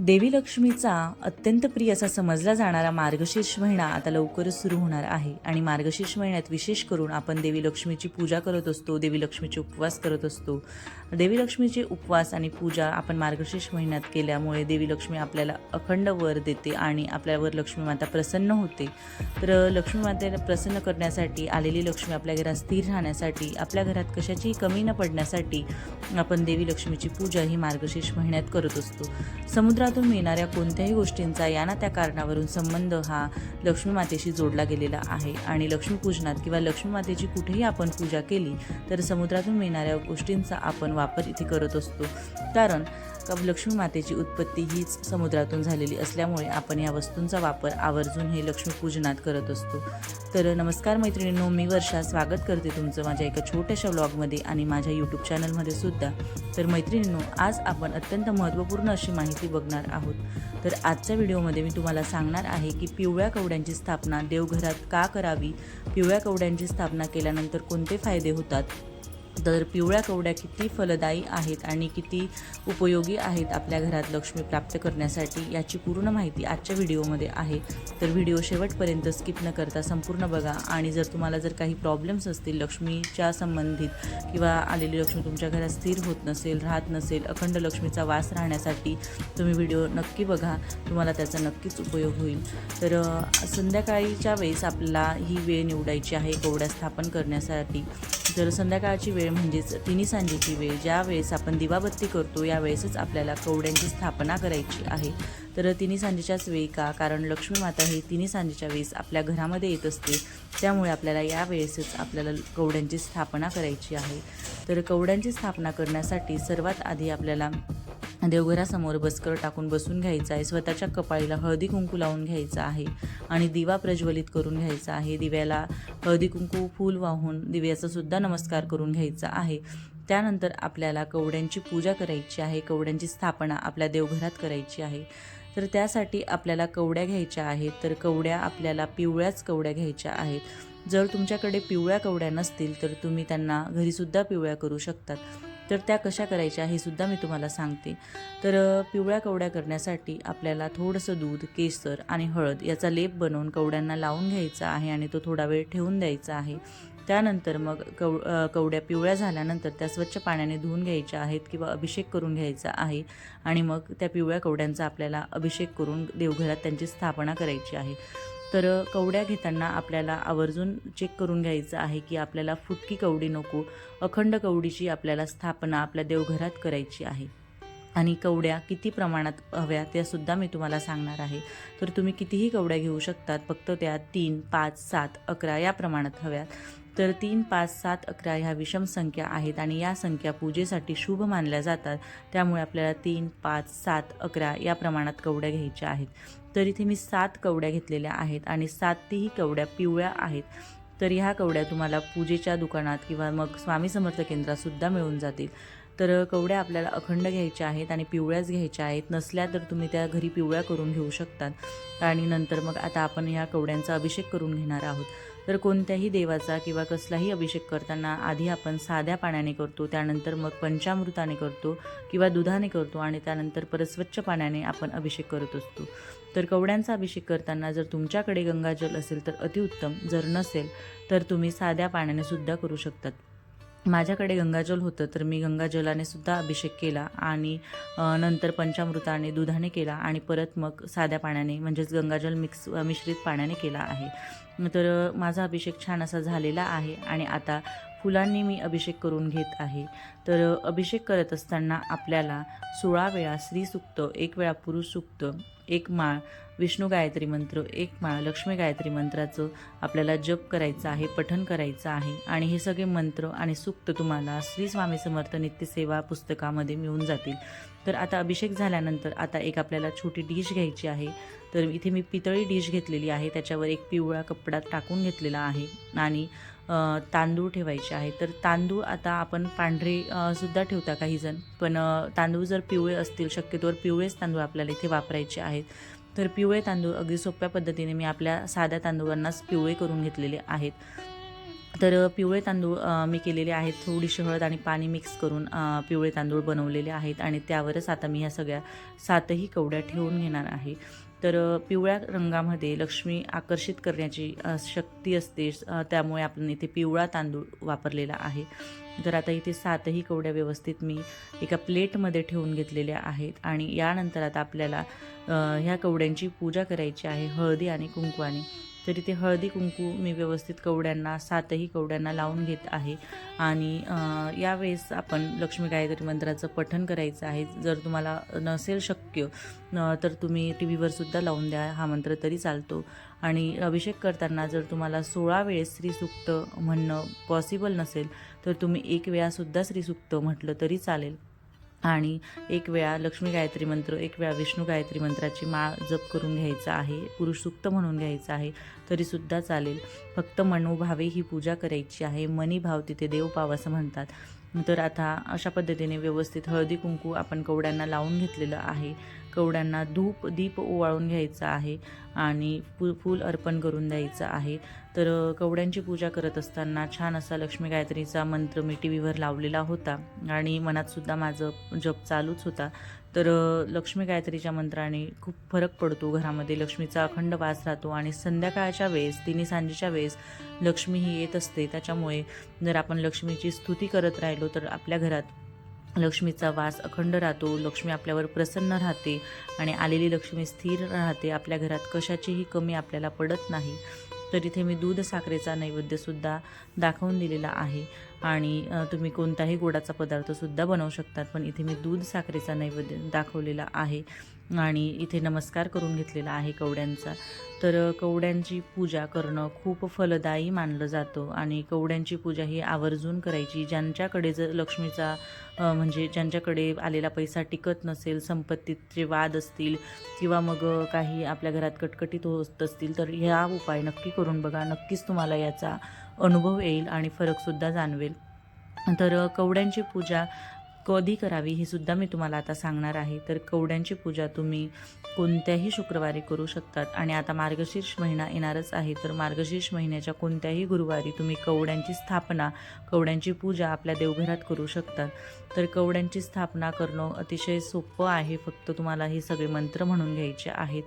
देवी लक्ष्मीचा अत्यंत प्रिय असा समजला जाणारा मार्गशीर्ष महिना आता लवकरच सुरू होणार आहे. आणि मार्गशीर्ष महिन्यात विशेष करून आपण देवी लक्ष्मीची पूजा करत असतो देवी लक्ष्मीचे उपवास करत असतो. देवी लक्ष्मीचे उपवास आणि पूजा आपण मार्गशीर्ष महिन्यात केल्यामुळे देवी लक्ष्मी आपल्याला अखंड वर देते आणि आपल्यावर लक्ष्मी माता प्रसन्न होते. तर लक्ष्मी मातेला प्रसन्न करण्यासाठी आलेली लक्ष्मी आपल्या घरात स्थिर राहण्यासाठी आपल्या घरात कशाचीही कमी न पडण्यासाठी आपण देवी लक्ष्मीची पूजा ही मार्गशीर्ष महिन्यात करत असतो. समुद्रातून मिळणाऱ्या कोणत्याही गोष्टींचा या ना त्या कारणावरून संबंध हा लक्ष्मी मातेशी जोडला गेलेला आहे. आणि लक्ष्मीपूजनात किंवा लक्ष्मी मातेची कुठेही आपण पूजा केली तर समुद्रातून मिळणाऱ्या गोष्टींचा आपण वापर इथे करत असतो. कारण कब लक्ष्मी मातेची उत्पत्ती हीच समुद्रातून झालेली असल्यामुळे आपण या वस्तूंचा वापर आवर्जून हे लक्ष्मीपूजनात करत असतो. तर नमस्कार मैत्रिणींनो मी वर्षा स्वागत करते तुमचं माझ्या एका छोट्याशा व्लॉगमध्ये आणि माझ्या यूट्यूब चॅनलमध्ये सुद्धा. तर मैत्रिणींनो आज आपण अत्यंत महत्त्वपूर्ण अशी माहिती बघणार आहोत. तर आजच्या व्हिडिओमध्ये मी तुम्हाला सांगणार आहे की पिवळ्या कवड्यांची स्थापना देवघरात का करावी? पिवळ्या कवड्यांची स्थापना केल्यानंतर कोणते फायदे होतात? तर पिवळ्या कवड्या किती फलदायी आहेत आणि किती उपयोगी आहेत आपल्या घरात लक्ष्मी प्राप्त करण्यासाठी याची पूर्ण माहिती आजच्या व्हिडिओमध्ये आहे. तर व्हिडिओ शेवटपर्यंत स्किप न करता संपूर्ण बघा आणि जर तुम्हाला जर काही प्रॉब्लेम्स असतील लक्ष्मीच्या संबंधित किंवा आलेली लक्ष्मी तुमच्या घरात स्थिर होत नसेल राहत नसेल अखंड लक्ष्मीचा वास राहण्यासाठी तुम्ही व्हिडिओ नक्की बघा. तुम्हाला त्याचा नक्कीच उपयोग होईल. तर संध्याकाळीच्या वेळेस आपल्याला ही वेळ निवडायची आहे कवड्या स्थापन करण्यासाठी. तर संध्याकाळची वेळ म्हणजेच तिन्ही सांजेची वेळ ज्या वेळेस आपण दिवाबत्ती करतो या वेळेसच आपल्याला कवड्यांची स्थापना करायची आहे. तर तिन्ही सांजेच्याच वेळी का? कारण लक्ष्मी माता ही तिन्ही सांजेच्या वेळेस आपल्या घरामध्ये येत असते. त्यामुळे आपल्याला या वेळेसच आपल्याला कवड्यांची स्थापना करायची आहे. तर कवड्यांची स्थापना करण्यासाठी सर्वात आधी आपल्याला देवघरासमोर बसकर टाकून बसून घ्यायचा आहे. स्वतःच्या कपाळीला हळदी कुंकू लावून घ्यायचा आहे आणि दिवा प्रज्वलित करून घ्यायचा आहे. दिव्याला हळदी कुंकू फूल वाहून दिव्याचा सुद्धा नमस्कार करून घ्यायचा आहे. त्यानंतर आपल्याला कवड्यांची पूजा करायची आहे. कवड्यांची स्थापना आपल्या देवघरात करायची आहे. तर त्यासाठी आपल्याला कवड्या घ्यायच्या आहेत. तर कवड्या आपल्याला पिवळ्याच कवड्या घ्यायच्या आहेत. जर तुमच्याकडे पिवळ्या कवड्या नसतील तर तुम्ही त्यांना घरीसुद्धा पिवळ्या करू शकतात. तर त्या कशा करायच्या हे सुद्धा मी तुम्हाला सांगते. तर पिवळ्या कवड्या करण्यासाठी आपल्याला थोडंसं दूध केसर आणि हळद याचा लेप बनवून कवड्यांना लावून घ्यायचा आहे आणि तो थोडा वेळ ठेवून द्यायचा आहे. त्यानंतर मग कव कवड्या पिवळ्या झाल्यानंतर त्या स्वच्छ पाण्याने धुवून घ्यायच्या आहेत किंवा अभिषेक करून घ्यायचा आहे आणि मग त्या पिवळ्या कवड्यांचा आपल्याला अभिषेक करून देवघरात त्यांची स्थापना करायची आहे. तर कवड्या घेताना आपल्याला आवर्जून चेक करून घ्यायचं आहे की आपल्याला फुटकी कवडी नको अखंड कवडीची आपल्याला स्थापना आपल्या देवघरात करायची आहे. आणि कवड्या किती प्रमाणात हव्या त्यासुद्धा मी तुम्हाला सांगणार आहे. तर तुम्ही कितीही कवड्या घेऊ शकतात फक्त त्या तीन पाच सात अकरा या प्रमाणात हव्यात. तर तीन पाच सात अकरा ह्या विषम संख्या आहेत आणि या संख्या पूजेसाठी शुभ मानल्या जातात. त्यामुळे आपल्याला तीन पाच सात अकरा या प्रमाणात कवड्या घ्यायच्या आहेत. तर इथे मी सात कवड्या घेतलेल्या आहेत आणि सातही कवड्या पिवळ्या आहेत तर ह्या कवड्या तुम्हाला पूजेच्या दुकानात किंवा मग स्वामी समर्थ केंद्रातसुद्धा मिळून जातील. तर कवड्या आपल्याला अखंड घ्यायच्या आहेत आणि पिवळ्याच घ्यायच्या आहेत. नसल्या तर तुम्ही त्या घरी पिवळ्या करून घेऊ शकतात. आणि नंतर मग आता आपण ह्या कवड्यांचा अभिषेक करून घेणार आहोत. तर कोणत्याही देवाचा किंवा कसलाही अभिषेक करताना आधी आपण साध्या पाण्याने करतो त्यानंतर मग पंचामृताने करतो किंवा दुधाने करतो आणि त्यानंतर परत स्वच्छ पाण्याने आपण अभिषेक करत असतो. तर कवड्यांचा अभिषेक करताना जर तुमच्याकडे गंगाजल असेल तर अतिउत्तम जर नसेल तर तुम्ही साध्या पाण्याने सुद्धा करू शकतात. माझ्याकडे गंगाजल होतं तर मी गंगाजलाने सुद्धा अभिषेक केला आणि नंतर पंचामृताने दुधाने केला आणि परत मग साध्या पाण्याने म्हणजेच गंगाजल मिक्स मिश्रित पाण्याने केला आहे. तर माझा अभिषेक छान असा झालेला आहे आणि आता फुलांनी मी अभिषेक करून घेत आहे. तर अभिषेक करत असताना आपल्याला सोळा वेळा स्त्रीसुक्त एक वेळा पुरुष सुक्त एक माळ विष्णू गायत्री मंत्र एक माळ लक्ष्मी गायत्री मंत्राचं आपल्याला जप करायचं आहे पठन करायचं आहे आणि हे सगळे मंत्र आणि सुक्त तुम्हाला श्री स्वामी समर्थ नित्यसेवा पुस्तकामध्ये मिळून जातील. तर आता अभिषेक झाल्यानंतर आता एक आपल्याला छोटी डिश घ्यायची आहे. तर इथे मी पितळी डिश घेतलेली आहे. त्याच्यावर एक पिवळा कपडा टाकून घेतलेला आहे आणि तांदूळ ठेवायचे आहे. तर तांदूळ आता आपण पांढरे सुद्धा ठेवता काहीजण. पण तांदूळ जर पिवळे असतील शक्यतोवर पिवळेच तांदूळ आपल्याला इथे वापरायचे आहेत. तर पिवळे तांदूळ अगदी सोप्या पद्धतीने मी आपल्या साध्या तांदूळांनाच पिवळे करून घेतलेले आहेत. तर पिवळे तांदूळ मी केलेले आहेत थोडीशी हळद आणि पाणी मिक्स करून पिवळे तांदूळ बनवलेले आहेत आणि त्यावरच आता मी ह्या सगळ्या सातही कवड्या ठेवून घेणार आहे. तर पिवळ्या रंगामध्ये लक्ष्मी आकर्षित करण्याची शक्ती असते त्यामुळे आपण इथे पिवळा तांदूळ वापरलेला आहे. तर आता इथे सातही कवड्या व्यवस्थित मी एका प्लेटमध्ये ठेवून घेतलेल्या आहेत आणि यानंतर आता आपल्याला ह्या कवड्यांची पूजा करायची आहे हळदी आणि कुंकवाने. तर इथे हळदी कुंकू मी व्यवस्थित कवड्यांना सातही कवड्यांना लावून घेत आहे. आणि यावेळेस आपण लक्ष्मी गायत्री मंत्राचं पठण करायचं आहे. जर तुम्हाला नसेल शक्य तर तुम्ही टी व्हीवरसुद्धा लावून द्या. हा मंत्र तरी चालतो. आणि अभिषेक करताना जर तुम्हाला सोळा वेळेस श्रीसुक्त म्हणणं पॉसिबल नसेल तर तुम्ही एक वेळासुद्धा श्रीसुक्त म्हटलं तरी चालेल. आणि एक वेळा लक्ष्मी गायत्री मंत्र एक वेळा विष्णू गायत्री मंत्राची माळ जप करून घ्यायचा आहे. पुरुष सुक्त म्हणून घ्यायचं आहे तरीसुद्धा चालेल. फक्त मनोभावे ही पूजा करायची आहे. मनी भाव तिथे देव पाव असं म्हणतात. तर आता अशा पद्धतीने व्यवस्थित हळदी कुंकू आपण कवड्यांना लावून घेतलेलं आहे. कवड्यांना धूप दीप ओवाळून घ्यायचा आहे आणि फुल फूल अर्पण करून द्यायचं आहे. तर कवड्यांची पूजा करत असताना छान असा लक्ष्मी गायत्रीचा मंत्र मी टी व्हीवर लावलेला होता आणि मनातसुद्धा माझं जप चालूच होता. तर लक्ष्मी गायत्रीच्या मंत्राने खूप फरक पडतो घरामध्ये. लक्ष्मीचा अखंड वास राहतो आणि संध्याकाळच्या वेळेस तिन्ही सांजेच्या वेळेस लक्ष्मी ही येत असते. त्याच्यामुळे जर आपण लक्ष्मीची स्तुती करत राहिलो तर आपल्या घरात लक्ष्मीचा वास अखंड राहतो. लक्ष्मी आपल्यावर प्रसन्न राहते आणि आलेली लक्ष्मी स्थिर राहते. आपल्या घरात कशाचीही कमी आपल्याला पडत नाही. तर इथे मी दूध साखरेचा नैवेद्यसुद्धा दाखवून दिलेला आहे. आणि तुम्ही कोणताही गोडाचा पदार्थसुद्धा बनवू शकतात पण इथे मी दूध साखरेचा नैवेद्य दाखवलेला आहे आणि इथे नमस्कार करून घेतलेला आहे कवड्यांचा. तर कवड्यांची पूजा करणं खूप फलदायी मानलं जातं आणि कवड्यांची पूजा ही आवर्जून करायची. ज्यांच्याकडे जर लक्ष्मीचा म्हणजे ज्यांच्याकडे आलेला पैसा टिकत नसेल संपत्तीचे वाद असतील किंवा मग काही आपल्या घरात कटकटीत होत असतील तर ह्या उपाय नक्की करून बघा. नक्कीच तुम्हाला याचा अनुभव येईल आणि फरकसुद्धा जाणवेल. तर कवड्यांची पूजा कधी करावी हे सुद्धा मी तुम्हाला आता सांगणार आहे. तर कवड्यांची पूजा तुम्ही कोणत्याही शुक्रवारी करू शकतात आणि आता मार्गशीर्ष महिना येणारच आहे. तर मार्गशीर्ष महिन्याच्या कोणत्याही गुरुवारी तुम्ही कवड्यांची स्थापना कवड्यांची पूजा आपल्या देवघरात करू शकतात. तर कवड्यांची स्थापना करणं अतिशय सोपं आहे. फक्त तुम्हाला हे सगळे मंत्र म्हणून घ्यायचे आहेत.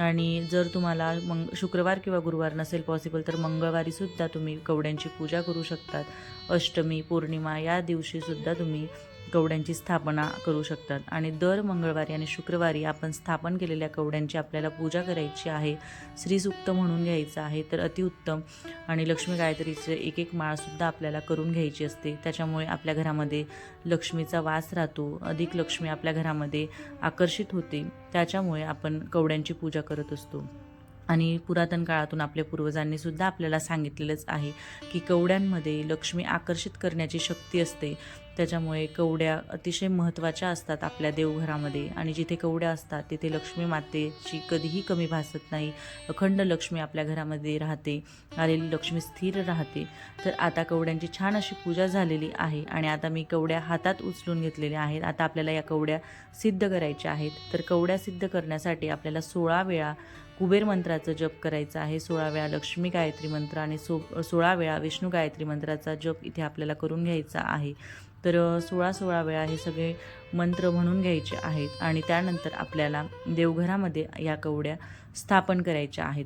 आणि जर तुम्हाला मग शुक्रवार किंवा गुरुवार नसेल पॉसिबल तर मंगळवारीसुद्धा तुम्ही कवड्यांची पूजा करू शकतात. अष्टमी पौर्णिमा या दिवशीसुद्धा तुम्ही कवड्यांची स्थापना करू शकतात. आणि दर मंगळवारी आणि शुक्रवारी आपण स्थापन केलेल्या कवड्यांची आपल्याला पूजा करायची आहे. श्रीसुक्त म्हणून घ्यायचं आहे तर अतिउत्तम. आणि लक्ष्मी गायत्रीचं एक एक माळसुद्धा आपल्याला करून घ्यायची असते. त्याच्यामुळे आपल्या घरामध्ये लक्ष्मीचा वास राहतो. अधिक लक्ष्मी आपल्या घरामध्ये आकर्षित होते. त्याच्यामुळे आपण कवड्यांची पूजा करत असतो. आणि पुरातन काळातून आपल्या पूर्वजांनी सुद्धा आपल्याला सांगितलेलंच आहे की कवड्यांमध्ये लक्ष्मी आकर्षित करण्याची शक्ती असते. त्याच्यामुळे कवड्या अतिशय महत्त्वाच्या असतात आपल्या देवघरामध्ये. आणि जिथे कवड्या असतात तिथे लक्ष्मी मातेची कधीही कमी भासत नाही. अखंड लक्ष्मी आपल्या घरामध्ये राहते आलेली लक्ष्मी स्थिर राहते. तर आता कवड्यांची छान अशी पूजा झालेली आहे आणि आता मी कवड्या हातात उचलून घेतलेल्या आहेत. आता आपल्याला या कवड्या सिद्ध करायच्या आहेत. तर कवड्या सिद्ध करण्यासाठी आपल्याला सोळा वेळा कुबेर मंत्राचं जप करायचं आहे. सोळा वेळा लक्ष्मी गायत्री मंत्र आणि सो सोळा वेळा विष्णू गायत्री मंत्राचा जप इथे आपल्याला करून घ्यायचा आहे. तर सोळा सोळा वेळा हे सगळे मंत्र म्हणून घ्यायचे आहेत आणि त्यानंतर आपल्याला देवघरामध्ये या कवड्या स्थापन करायच्या आहेत.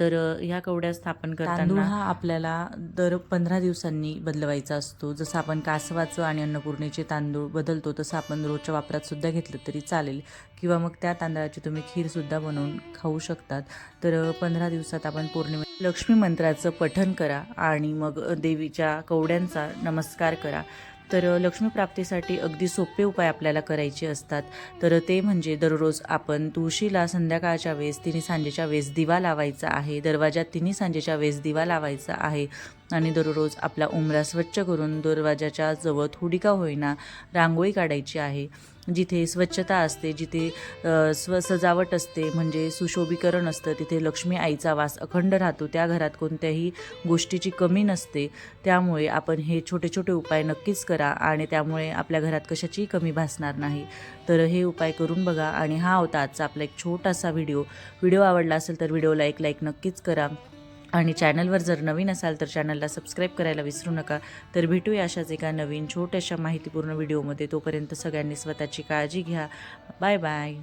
तर ह्या कवड्या स्थापन करताना हा आपल्याला दर पंधरा दिवसांनी बदलवायचा असतो. जसं आपण कासवाचं आणि अन्नपूर्णेचे तांदूळ बदलतो तसं आपण रोजच्या वापरात सुद्धा घेतलं तरी चालेल. किंवा मग त्या तांदळाची तुम्ही खीरसुद्धा बनवून खाऊ शकतात. तर पंधरा दिवसात आपण पौर्णिमे लक्ष्मी मंत्राचं पठन करा आणि मग देवीच्या कवड्यांचा नमस्कार करा. तर लक्ष्मी प्राप्तीसाठी अगदी सोपे उपाय आपल्याला करायचे असतात. तर ते म्हणजे दररोज आपण तुळशीला संध्याकाळच्या वेळेस तिन्ही सांजेच्या वेळेस दिवा लावायचा आहे. दरवाजात तिन्ही सांजेच्या वेळेस दिवा लावायचा आहे. आणि दररोज आपला उमरा स्वच्छ करून दरवाजाच्या जवळ थोडी का होईना रांगोळी काढायची आहे. जिथे स्वच्छता असते जिथे स्व सजावट असते म्हणजे सुशोभीकरण असतं तिथे लक्ष्मी आईचा वास अखंड राहतो. त्या घरात कोणत्याही गोष्टीची कमी नसते. त्यामुळे आपण हे छोटे छोटे उपाय नक्कीच करा आणि त्यामुळे आपल्या घरात कशाचीही कमी भासणार नाही. तर हे उपाय करून बघा. आणि हा होता आजचा आपला एक छोटासा व्हिडिओ. व्हिडिओ आवडला असेल तर व्हिडिओला एक लाईक नक्कीच करा. आणि चॅनलवर जर नवीन असाल तर चॅनलला सबस्क्राईब करायला विसरू नका. तर भेटूया अशाच एका नवीन छोट्याशा माहितीपूर्ण व्हिडिओमध्ये. तोपर्यंत सगळ्यांनी स्वतःची काळजी घ्या. Bye bye.